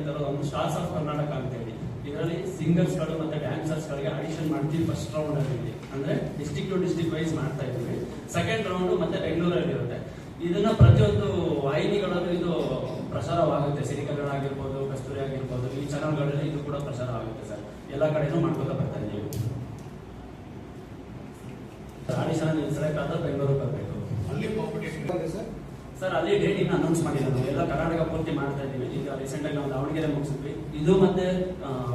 ನಡೀತಾರೋ ಒಂದು stars of Karnataka ಅಂತ ಹೇಳಿ ಇದರಲ್ಲಿ ಸಿಂಗರ್ಸ್ಗಳು ಮತ್ತೆ ಡ್ಯಾನ್ಸರ್ಸ್ ಗಳಿಗೆ ಆಡಿಷನ್ ಮಾಡ್ತೀವಿ ಫಸ್ಟ್ ರೌಂಡ್ ಅಲ್ಲಿ. ಅಂದ್ರೆ ಡಿಸ್ಟಿಕ್ ಟು ಡಿಸ್ಟಿಕ್ ವೈಸ್ ಮಾಡ್ತಾ ಇದ್ದೀವಿ. ಸೆಕೆಂಡ್ ರೌಂಡ್ ಮತ್ತೆ ಬೆಂಗಳೂರಲ್ಲಿ ಇರುತ್ತೆ. ಇದನ್ನ ಪ್ರತಿಯೊಂದು ವಾಹಿನಿಗಳಲ್ಲೂ ಇದು ಪ್ರಸಾರವಾಗುತ್ತೆ. ಸಿರಿ ಕನ್ನಡ ಆಗಿರ್ಬೋದು ಕಸ್ತೂರಿ ಆಗಿರ್ಬೋದು ಈ ಚಾನಲ್ಗಳಲ್ಲಿ ಇದು ಕೂಡ ಪ್ರಸಾರ ಆಗುತ್ತೆ ಸರ್. ಎಲ್ಲ ಕಡೆನೂ ಮಾಡ್ಕೊತಾ ಬರ್ತಾ ಇದ್ದೀವಿ. ಆಡಿಷನ್ ಸೆಲೆಕ್ಟ್ ಆದ್ರೆ ಬೆಂಗಳೂರಿಗೆ ಬರಬೇಕು. ಅಲ್ಲಿ ಕಾಂಪಿಟೇಷನ್ ಸರ್. ಸರ್ ಅದೇ ಡೇಟ್ ಇನ್ನು ಅನೌನ್ಸ್ ಮಾಡಿದ್ದಾರೆ ನಾವು ಎಲ್ಲ ಕರ್ನಾಟಕ ಪೂರ್ತಿ ಮಾಡ್ತಾ ಇದ್ದೀವಿ. ಈಗ ರೀಸೆಂಟ್ ಆಗಿ ನಾವು ದಾವಣಗೆರೆ ಮುಗಿಸಿದ್ವಿ. ಇದು ಮತ್ತೆ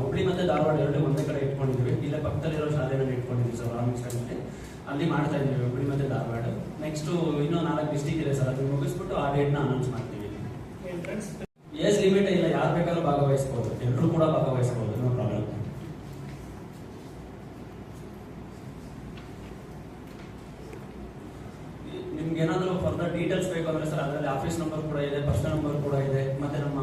ಹುಬ್ಳಿ ಮತ್ತೆ ಧಾರವಾಡ ಎರಡು ಒಂದೇ ಕಡೆ ಇಟ್ಕೊಂಡಿದ್ವಿ. ಇಲ್ಲೇ ಪಕ್ಕದಲ್ಲಿರೋ ಶಾಲೆನ ಇಟ್ಕೊಂಡಿದ್ವಿ ಸರ್ ರಾಮಕೃಷ್ಣಲ್ಲಿ ಅಲ್ಲಿ. ಮಾಡ್ತಾ ಇದ್ದೀವಿ ಹುಬ್ಳಿ ಮತ್ತೆ ಧಾರವಾಡ. ನೆಕ್ಸ್ಟ್ ಇನ್ನೂ ನಾಲ್ಕು ಡಿಸ್ಟಿಕ್ ಇದೆ ಸರ್ ಅದು ಮುಗಿಸ್ಬಿಟ್ಟು ಆ ಡೇಟ್ನ ಅನೌನ್ಸ್ ಮಾಡ್ತೀವಿ. ಏಜ್ ಲಿಮಿಟ್ ಇಲ್ಲ ಯಾರು ಬೇಕಾದ್ರೂ ಭಾಗವಹಿಸಬಹುದು ಎಲ್ಲರೂ ಕೂಡ ಭಾಗವಹಿಸಬಹುದು ಡೀಟೇಲ್ಸ್ ಬೇಕು ಅಂದ್ರೆ ಸರ್ ಅದರಲ್ಲಿ ಆಫೀಸ್ ನಂಬರ್ ಕೂಡ ಇದೆ ಪರ್ಸನಲ್ ನಂಬರ್ ಕೂಡ ಇದೆ ಮತ್ತೆ ನಮ್ಮ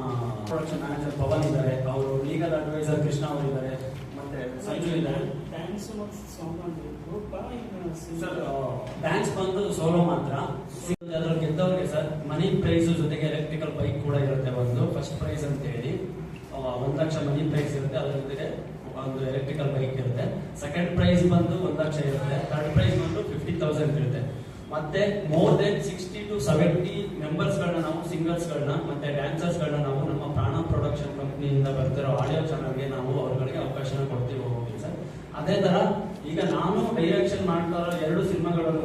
ಪ್ರೊಡಕ್ಷನ್ ಮ್ಯಾನೇಜರ್ ಪವನ್ ಇದ್ದಾರೆ ಅವರು ಲೀಗಲ್ ಅಡ್ವೈಸರ್ ಕೃಷ್ಣ ಅವರು ಇದ್ದಾರೆ ಮತ್ತೆ ಸಂಜು ಇದ್ದಾರೆ. ಸರ್ ಡ್ಯಾನ್ಸ್ ಬಂದು ಸೋಲೋ ಮಾತ್ರ. ಅದ್ರಲ್ಲಿ ಗೆದ್ದವ್ರಿಗೆ ಸರ್ ಮನಿ ಪ್ರೈಸ್ ಜೊತೆಗೆ ಎಲೆಕ್ಟ್ರಿಕಲ್ ಬೈಕ್ ಕೂಡ ಇರುತ್ತೆ ಒಂದು ಫಸ್ಟ್ ಪ್ರೈಸ್ ಅಂತ ಹೇಳಿ. ಒಂದು ಒಂದ್ ಲಕ್ಷ ಮನಿ ಪ್ರೈಸ್ ಇರುತ್ತೆ ಅದ್ರ ಜೊತೆಗೆ ಒಂದು ಎಲೆಕ್ಟ್ರಿಕಲ್ ಬೈಕ್ ಇರುತ್ತೆ. ಸೆಕೆಂಡ್ ಪ್ರೈಸ್ ಬಂದು ಒಂದ್ ಲಕ್ಷ ಇರುತ್ತೆ ಥರ್ಡ್ ಪ್ರೈಸ್ ಬಂದು ಫಿಫ್ಟಿ ತೌಸಂಡ್ ಇರುತ್ತೆ. ಮತ್ತೆ more than sixty two seventy members ಗಳನ್ನ ನಾವು ಸಿಂಗರ್ಸ್ ಗಳನ್ನ ಮತ್ತೆ ಡ್ಯಾನ್ಸರ್ಸ್ ಗಳನ್ನ ನಾವು ನಮ್ಮ ಪ್ರಾಣ ಪ್ರೊಡಕ್ಷನ್ ಕಂಪ್ನಿಯಿಂದ ಬರ್ತಿರೋ ಆಡಿಯೋ ಚಾನಲ್ಗೆ ನಾವು ಅವರುಗಳಿಗೆ ಅವಕಾಶನ ಕೊಡ್ತೀವಿ ಸರ್. ಅದೇ ತರ ಈಗ ನಾನು ಡೈರೆಕ್ಷನ್ ಮಾಡ್ತಾ ಇರೋ ಎರಡು ಸಿನಿಮಾಗಳಲ್ಲೂ